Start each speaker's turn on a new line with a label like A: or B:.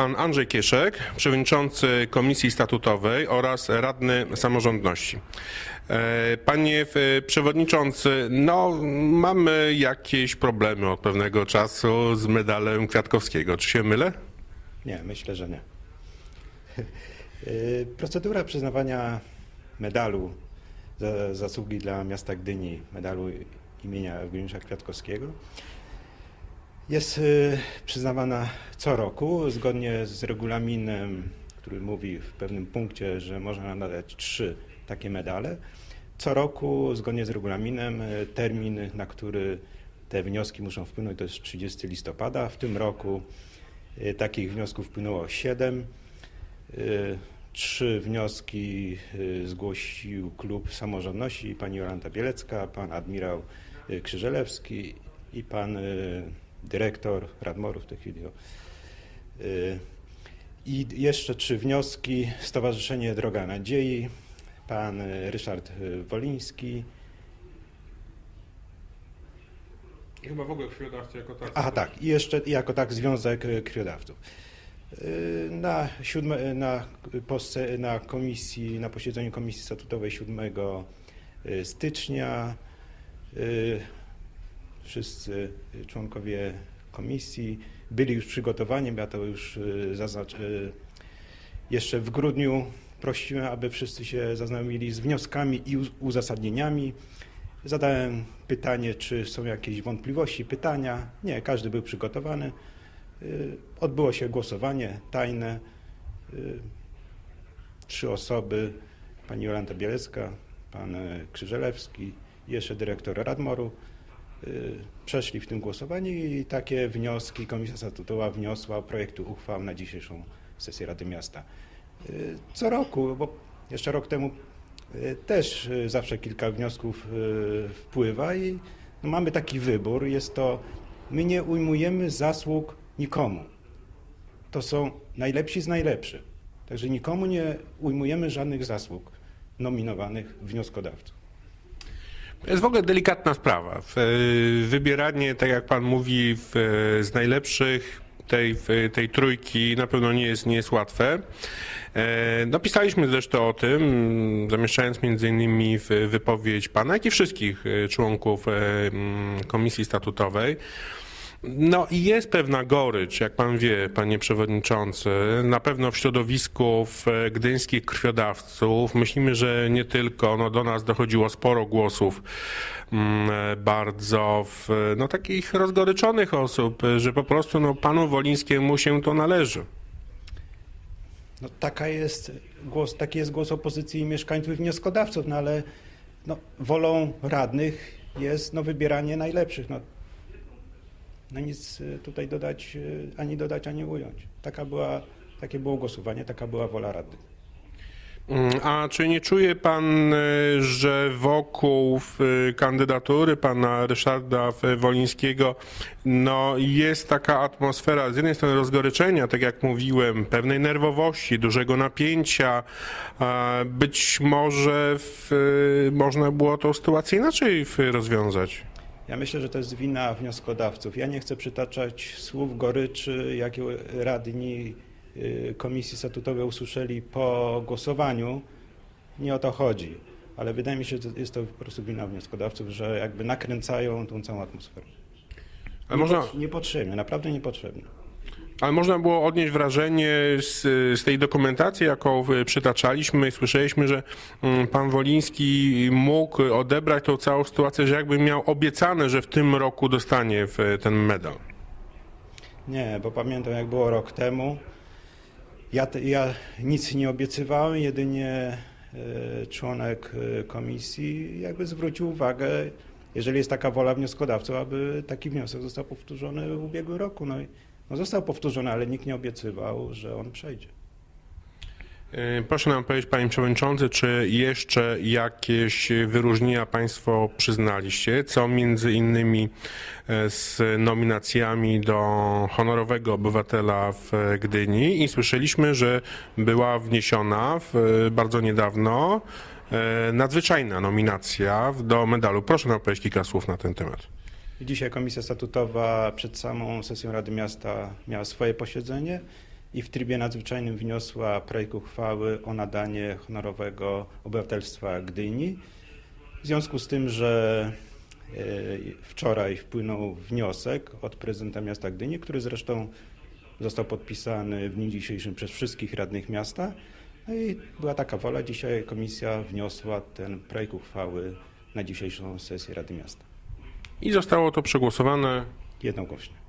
A: Pan Andrzej Kieszek, przewodniczący Komisji Statutowej oraz radny samorządności. E, Panie e, przewodniczący, no mamy jakieś problemy od pewnego czasu z medalem Kwiatkowskiego. Czy się mylę?
B: Nie, myślę, że nie. Y, Procedura przyznawania medalu za zasługi dla miasta Gdyni, medalu imienia Eugeniusza Kwiatkowskiego, jest y, przyznawana co roku zgodnie z regulaminem, który mówi w pewnym punkcie, że można nadać trzy takie medale. Co roku, zgodnie z regulaminem, y, termin, na który te wnioski muszą wpłynąć, to jest 30 listopada. W tym roku y, takich wniosków wpłynęło 7. Y, Trzy wnioski zgłosił klub samorządności, pani Jolanta Bielecka, pan admirał Krzyżelewski i pan dyrektor Radmoru w tej chwili. Y, I jeszcze trzy wnioski. Stowarzyszenie Droga Nadziei, pan Ryszard Woliński.
A: Chyba w ogóle krwiodawcy jako tak.
B: Aha, tak. I jeszcze jako tak Związek Krwiodawców. Y, Na, siódme, na, posse- na komisji, na posiedzeniu Komisji Statutowej 7 y, stycznia wszyscy członkowie komisji byli już przygotowani, ja to już y, zaznacz, y, jeszcze w grudniu prosiłem, aby wszyscy się zaznajomili z wnioskami i uz- uzasadnieniami. Zadałem pytanie, czy są jakieś wątpliwości, pytania. Nie, każdy był przygotowany. Y, Odbyło się głosowanie tajne. Trzy osoby, pani Jolanta Bielecka, pan Krzyżelewski jeszcze dyrektor Radmoru, przeszli w tym głosowaniu i takie wnioski Komisja Statutowa wniosła projektu uchwał na dzisiejszą sesję Rady Miasta. Y, Co roku, bo jeszcze rok temu y, też y, zawsze kilka wniosków y, wpływa i no mamy taki wybór. Jest to, my nie ujmujemy zasług nikomu. To są najlepsi z najlepszych. Także nikomu nie ujmujemy żadnych zasług nominowanych wnioskodawców.
A: Jest w ogóle delikatna sprawa. E, Wybieranie, tak jak pan mówi, e, z najlepszych tej, tej trójki na pewno nie jest, nie jest łatwe. E, No, pisaliśmy zresztą o tym, zamieszczając między innymi wypowiedź pana, jak i wszystkich członków Komisji Statutowej. No i jest pewna gorycz, jak pan wie, panie przewodniczący, na pewno w środowisku w e, gdyńskich krwiodawców. Myślimy, że nie tylko, no do nas dochodziło sporo głosów mm, e, bardzo w, no, takich rozgoryczonych osób, e, że po prostu no, panu Wolińskiemu się to należy.
B: No, taka jest głos, taki jest głos opozycji i mieszkańców i wnioskodawców, no ale no, wolą radnych jest no, wybieranie najlepszych. No, no nic y, tutaj dodać, y, ani dodać, ani ująć. Taka była, takie było głosowanie, taka była wola radnych.
A: Mm, A czy nie czuje pan, e, że wokół e, kandydatury pana Ryszarda e, Wolińskiego no, jest taka atmosfera z jednej strony rozgoryczenia, tak jak mówiłem, pewnej nerwowości, dużego napięcia. Być może w, e, można było tą sytuację inaczej rozwiązać.
B: Ja myślę, że to jest wina wnioskodawców. Ja nie chcę przytaczać słów goryczy, jakie radni y, Komisji Statutowej usłyszeli po głosowaniu. Nie o to chodzi. Ale wydaje mi się, że jest to po prostu wina wnioskodawców, że jakby nakręcają tą całą atmosferę.
A: Ale można,
B: Niepotrzebnie, naprawdę niepotrzebnie.
A: Ale można było odnieść wrażenie z, z tej dokumentacji, jaką e, przytaczaliśmy słyszeliśmy, że mm, pan Woliński mógł odebrać tą całą sytuację, że jakby miał obiecane, że w tym roku dostanie e, ten medal.
B: Nie, bo pamiętam jak było rok temu. Ja, ja nic nie obiecywałem, jedynie e, członek komisji jakby zwrócił uwagę, jeżeli jest taka wola wnioskodawców, aby taki wniosek został powtórzony w ubiegłym roku. No, no został powtórzony, ale nikt nie obiecywał, że on przejdzie.
A: E, Proszę nam powiedzieć, panie przewodniczący, czy jeszcze jakieś wyróżnienia państwo przyznaliście, co między innymi e, z nominacjami do honorowego obywatela w Gdyni i słyszeliśmy, że była wniesiona w, bardzo niedawno e, nadzwyczajna nominacja do medalu. Proszę nam powiedzieć kilka słów na ten temat.
B: Dzisiaj Komisja Statutowa przed samą sesją Rady Miasta miała swoje posiedzenie i w trybie nadzwyczajnym wniosła projekt uchwały o nadanie honorowego obywatelstwa Gdyni. W związku z tym, że e, wczoraj wpłynął wniosek od prezydenta miasta Gdyni, który zresztą został podpisany w dniu dzisiejszym przez wszystkich radnych miasta. No i była taka wola, dzisiaj komisja wniosła ten projekt uchwały na dzisiejszą sesję Rady Miasta.
A: I zostało to przegłosowane
B: Jednogłośnie.